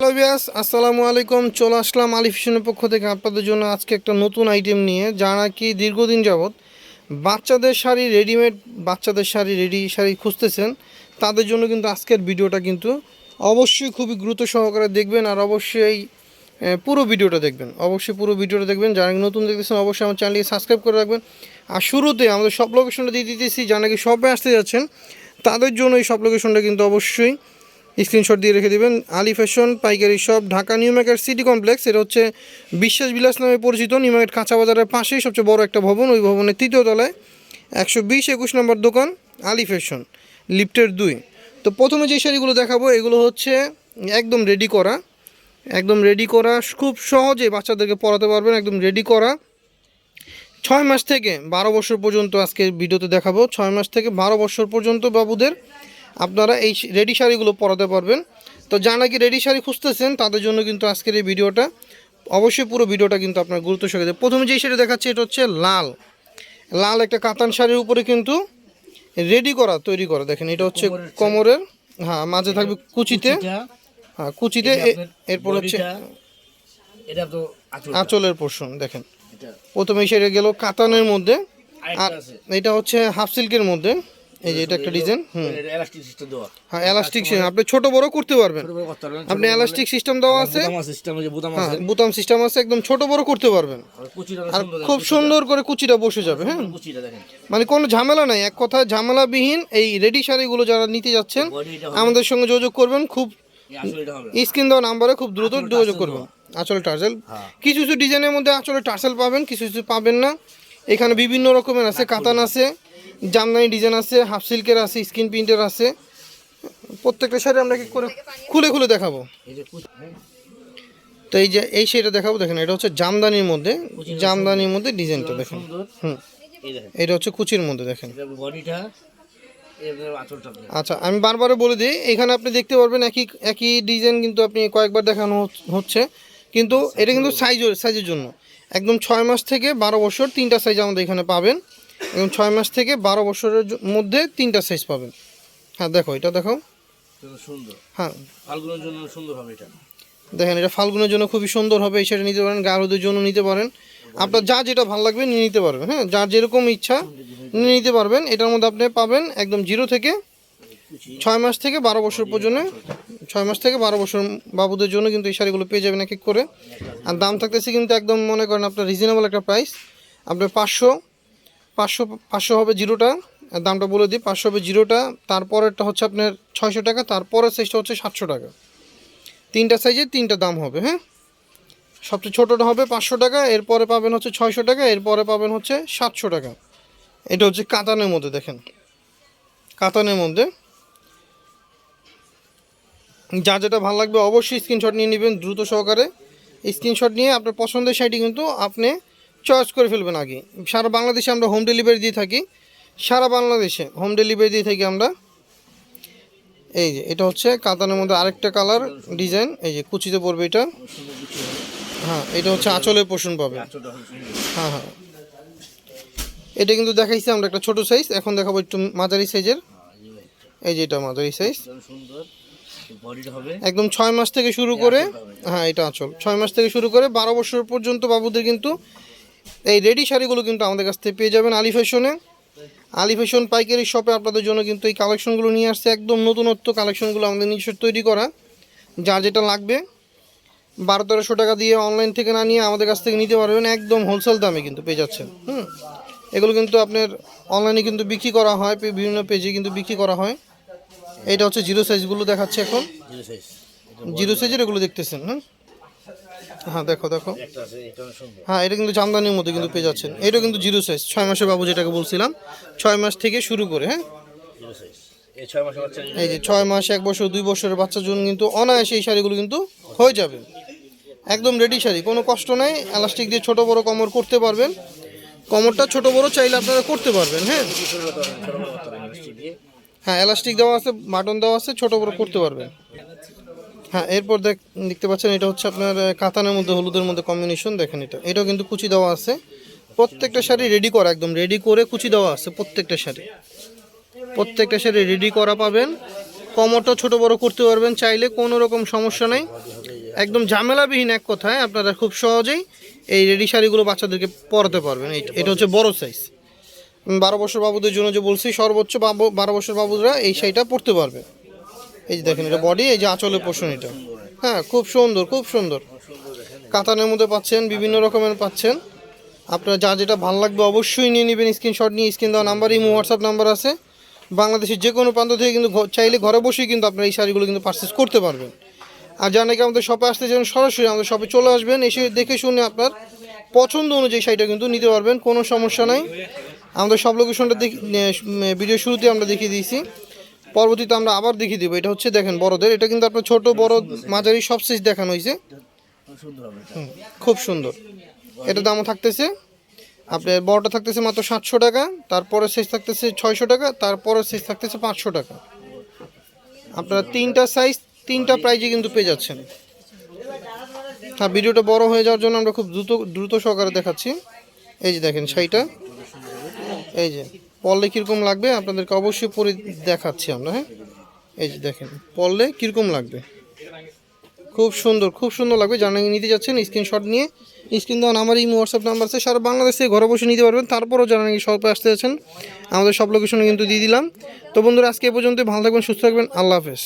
Hello বিয়াস আসসালামু আলাইকুম। চলে আসলাম আলিফ পক্ষ থেকে আপনাদের জন্য আজকে একটা নতুন আইটেম নিয়ে, যা নাকি দীর্ঘদিন যাবৎ বাচ্চাদের শাড়ি রেডিমেড বাচ্চাদের শাড়ি রেডি শাড়ি খুঁজতেছেন। তাদের জন্য কিন্তু আজকের ভিডিওটা কিন্তু অবশ্যই খুবই গুরুত্ব সহকারে দেখবেন আর অবশ্যই পুরো ভিডিওটা দেখবেন। অবশ্যই পুরো ভিডিওটা দেখবেন। যারা নতুন দেখতেছেন, অবশ্যই আমার চ্যানেলকে সাবস্ক্রাইব করে রাখবেন। আর শুরুতে আমাদের সব লোকেশনটা দিয়ে দিতেছি যারা নাকি শপে আসতে যাচ্ছেন, তাদের জন্য এই সব লোকেশনটা কিন্তু অবশ্যই স্ক্রিনশট দিয়ে রেখে দেবেন। আলি ফ্যাশন, পাইকারি shop, Dhaka new market, city complex. এটা হচ্ছে বিশ্বাস বিলাস নামে পরিচিত। নিউ মার্কেট কাঁচা বাজারের পাশেই সবচেয়ে বড় একটা ভবন। ওই ভবনের তৃতীয় তলায় একশো বিশ একুশ নম্বর দোকান, আলি ফ্যাশন, লিফটের দুই। তো প্রথমে যে শাড়িগুলো দেখাবো, এগুলো হচ্ছে একদম রেডি করা। একদম রেডি করা। খুব সহজে বাচ্চাদেরকে পড়াতে পারবেন, একদম রেডি করা। ছয় মাস থেকে বারো বছর পর্যন্ত আজকে ভিডিওতে দেখাবো। ছয় মাস থেকে বারো বছর পর্যন্ত বাবুদের আপনারা এই রেডি শাড়িগুলো পরাতে পারবেন। তো যা নাকি রেডি শাড়ি খুঁজতেছেন তাদের জন্য কিন্তু আজকের এই ভিডিওটা অবশ্যই পুরো ভিডিওটা কিন্তু আপনার গুরুত্ব সহকারে। প্রথমে যেই শাড়ি দেখাচ্ছে এটা হচ্ছে লাল। লাল একটা কাতান শাড়ির উপরে কিন্তু রেডি করা তৈরি করা। দেখেন এটা হচ্ছে কোমরের হ্যাঁ মাঝে থাকবে কুচিতে। হ্যাঁ কুচিতে এরপর হচ্ছে এটা তো আঁচলের পোর্শন দেখেন। প্রথমে সেটা গেল কাতানের মধ্যে। আর এটা হচ্ছে হাফ সিল্কের মধ্যে। এই যে এটা একটা ডিজাইন হুম। এলাস্টিক সিস্টেম দেওয়া। হ্যাঁ এলাস্টিক আপনি ছোট বড় করতে পারবেন। আপনি এলাস্টিক সিস্টেম দেওয়া আছে। বোতাম সিস্টেম হ্যাঁ আছে। বুতাম সিস্টেম আছে একদম ছোট বড় করতে পারবেন। আর খুব সুন্দর করে কুচিটা বসে যাবে হ্যাঁ। কুচিটা দেখেন। মানে কোনো ঝামেলা নাই এক কথায় ঝামেলাবিহীন। এই রেডি শাড়িগুলো যারা নিতে যাচ্ছেন আমাদের সঙ্গে যোগাযোগ করবেন খুব স্ক্রিন দেওয়া নাম্বারে খুব দ্রুত যোগাযোগ করবেন। আঁচল টার্সেল। হ্যাঁ। কিছু কিছু ডিজাইনের মধ্যে আঁচলে টার্সেল পাবেন কিছু কিছু পাবেন না। এখানে বিভিন্ন রকমের আছে কাতান আছে। জামদানি ডিজাইন আছে হাফ সিল্কের আছে স্কিন প্রিন্টের আছে। প্রত্যেকটা শাড়ি আমরা কি করে খুলে খুলে দেখাবো? তো এই যে এই শাড়িটা দেখাবো দেখেন এটা হচ্ছে জামদানির মধ্যে জামদানির মধ্যে ডিজাইনটা দেখেন। হুম এটা হচ্ছে কুচির মধ্যে দেখেন। আচ্ছা আমি বারবার বলে দিই এখানে আপনি দেখতে পারবেন একই একই ডিজাইন কিন্তু আপনি কয়েকবার দেখানো হচ্ছে। কিন্তু এটা কিন্তু সাইজ সাইজের জন্য। একদম ছয় মাস থেকে বারো বছর তিনটা সাইজ আমাদের এখানে পাবেন। এবং ছয় মাস থেকে বারো বছরের মধ্যে তিনটা সাইজ পাবেন। হ্যাঁ দেখো এটা দেখো। সুন্দর। হ্যাঁ। ফাল্গুনের জন্য সুন্দর হবে এটা। দেখেন এটা ফাল্গুনের জন্য খুবই সুন্দর হবে এই সেটা নিতে পারেন গারুদের জন্য নিতে পারেন। আপনার যা যেটা ভালো লাগবে নিয়ে নিতে পারবেন হ্যাঁ? যার যেরকম ইচ্ছা নিয়ে নিতে পারবেন। এটার মধ্যে আপনি পাবেন একদম জিরো থেকে ছয় মাস থেকে বারো বছর পর্যন্ত ছয় মাস থেকে বারো বছর বাবুদের জন্য কিন্তু এই শাড়িগুলো পেয়ে যাবেন এক এক করে। আর দাম থাকতেছে কিন্তু একদম মনে করেন আপনার রিজনেবল একটা প্রাইস আপনার পাঁচশো পাঁচশো পাঁচশো হবে জিরোটা দামটা বলে দিই, পাঁচশো হবে জিরোটা, তারপরেরটা হচ্ছে আপনার ছয়শো টাকা, তারপরের সাইজটা হচ্ছে সাতশো টাকা। তিনটা সাইজে তিনটা দাম হবে হ্যাঁ? সবচেয়ে ছোটোটা হবে পাঁচশো টাকা, এরপরে পাবেন হচ্ছে ছয়শো টাকা, এরপরে পাবেন হচ্ছে সাতশো টাকা। এটা হচ্ছে কাতানের মধ্যে, দেখেন। কাতানের মধ্যে। যা যেটা ভালো লাগবে অবশ্যই স্ক্রিনশট নিয়ে নেবেন, দ্রুত সহকারে। স্ক্রিনশট নিয়ে আপনার পছন্দের শাড়িটি কিন্তু আপনি চয়েস করে ফেলবেন আগে। সারা বাংলাদেশে আমরা হোম ডেলিভারি দিয়ে থাকি। সারা বাংলাদেশে হোম ডেলিভারি দিয়ে থাকি আমরা। এই যে, এটা হচ্ছে কাতানের মধ্যে আরেকটা কালার ডিজাইন এই যে, কুচিতে পড়বে এটা। হ্যাঁ এটা হচ্ছে আঁচলের পোষণ পাবে। হ্যাঁ হ্যাঁ। এটা কিন্তু দেখাইছি আমরা একটা ছোট সাইজ এখন দেখাবো একটু মাঝারি সাইজের এই যে, এটা মাঝারি সাইজ একদম ছয় মাস থেকে শুরু করে হ্যাঁ এটা আঁচল। ছয় মাস থেকে শুরু করে বারো বছর পর্যন্ত বাবুদের কিন্তু এই রেডি শাড়িগুলো কিন্তু আমাদের কাছ থেকে পেয়ে যাবেন আলি ফ্যাশনে আলি ফ্যাশন পাইকারি শপে আপনাদের জন্য কিন্তু এই কালেকশনগুলো নিয়ে আসছে। একদম নতুনত্ব কালেকশনগুলো আমাদের নিজস্ব তৈরি করা। যার যেটা লাগবে বারো তেরোশো টাকা দিয়ে অনলাইন থেকে না নিয়ে আমাদের কাছ থেকে নিতে পারবেন। একদম হোলসেল দামে কিন্তু পেয়ে যাচ্ছেন। হুম? এগুলো কিন্তু আপনার অনলাইনে কিন্তু বিক্রি করা হয় বিভিন্ন পেজে কিন্তু বিক্রি করা হয়। এটা হচ্ছে জিরো সাইজগুলো দেখাচ্ছে এখন। জিরো সাইজের এগুলো দেখতেছেন হ্যাঁ হ্যাঁ দেখো দেখো। হ্যাঁ এটা কিন্তু জামদানির মধ্যে কিন্তু পেয়ে যাচ্ছেন। এটা কিন্তু জিরো সাইজ ছয় মাসের বাবু যেটাকে বলছিলাম ছয় মাস থেকে শুরু করে হ্যাঁ? এই যে ছয় মাস এক বছর দুই বছরের বাচ্চার জন্য কিন্তু অনায়াসে এই শাড়িগুলো কিন্তু হয়ে যাবে। একদম রেডি শাড়ি কোনো কষ্ট নাই। এলাস্টিক দিয়ে ছোট বড় কমর করতে পারবেন। কমরটা ছোট বড় চাইলে আপনারা করতে পারবেন হ্যাঁ? হ্যাঁ এলাস্টিক দেওয়া আছে বাটন দেওয়া আছে ছোট বড় করতে পারবেন। হ্যাঁ এরপর দেখ, দেখতে পাচ্ছেন এটা হচ্ছে আপনার কাতানের মধ্যে, হলুদের মধ্যে কম্বিনেশন দেখেন এটা। এটাও কিন্তু কুচি দেওয়া আছে। প্রত্যেকটা শাড়ি রেডি করা, একদম রেডি করে কুচি দেওয়া আছে প্রত্যেকটা শাড়ি। প্রত্যেকটা শাড়ি রেডি করা পাবেন। কমরটা ছোট বড় করতে পারবেন, চাইলে কোনো রকম সমস্যা নেই। একদম ঝামেলাবিহীন এক কথায় আপনারা খুব সহজেই এই রেডি শাড়িগুলো বাচ্চাদেরকে পরাতে পারবেন। এটা হচ্ছে বড় সাইজ বারো বছর বাবুদের জন্য যে বলছি, সর্বোচ্চ বাবু বারো বছর বাবুরা এই শাড়িটা পরতে পারবে। এই যে দেখেন, এটা বডি এই যে আঁচলের পোষণ এটা। হ্যাঁ খুব সুন্দর খুব সুন্দর। কাতানের মধ্যে পাচ্ছেন, বিভিন্ন রকমের পাচ্ছেন। আপনার যা যেটা ভালো লাগবে অবশ্যই নিয়ে নেবেন স্ক্রিনশট নিয়ে স্ক্রিন দেওয়া নাম্বার ইমো হোয়াটসঅ্যাপ নাম্বার আছে। বাংলাদেশের যে কোনো প্রান্ত থেকে কিন্তু চাইলে ঘরে বসেই কিন্তু আপনার এই শাড়িগুলো কিন্তু পারচেস করতে পারবেন। আর যারা নাকি আমাদের শপে আসতে চান, সরাসরি আমাদের শপে চলে আসবেন, এসে দেখে শুনে আপনার পছন্দ অনুযায়ী শাড়িটা কিন্তু নিতে পারবেন, কোনো সমস্যা নাই। আমাদের সব লোকেশনটা দেখি ভিডিও শুরুতে আমরা দেখিয়ে দিয়েছি। পরবর্তীতে আমরা আবার দেখিয়ে দেবো। এটা হচ্ছে দেখেন বড়দের। এটা কিন্তু আপনার ছোট, বড়, মাঝারি সব সাইজ দেখানো হয়েছে খুব সুন্দর। এটা দামও থাকতেছে। আপনার বড়টা থাকতেছে মাত্র সাতশো টাকা, তারপরের সাইজ থাকতেছে ছয়শো টাকা, তারপরের সাইজ থাকতেছে পাঁচশো টাকা। আপনারা তিনটা সাইজ তিনটা প্রাইজে কিন্তু পেয়ে যাচ্ছেন। হ্যাঁ ভিডিওটা বড় হয়ে যাওয়ার জন্য আমরা খুব দ্রুত দ্রুত সহকারে দেখাচ্ছি। এই যে দেখেন শাড়িটা। এই যে। পরলে কীরকম লাগবে? আপনাদেরকে অবশ্যই পরে দেখাচ্ছি আমরা হ্যাঁ? এই যে দেখেন, পড়লে কীরকম লাগবে? খুব সুন্দর খুব সুন্দর লাগবে। জানা নিতে যাচ্ছেন স্ক্রিনশট নিয়ে। স্ক্রিন দেওয়া আমার এই হোয়াটসঅ্যাপ নাম্বার আছে। সারা বাংলাদেশ থেকে ঘরে বসে নিতে পারবেন। তারপরও জানা নাকি শপে আসতে যাচ্ছেন। আমাদের সব লোকেশনে কিন্তু দিয়ে দিলাম। তো বন্ধুরা, আজকে এ পর্যন্ত ভালো থাকবেন, সুস্থ থাকবেন। আল্লাহ হাফেজ।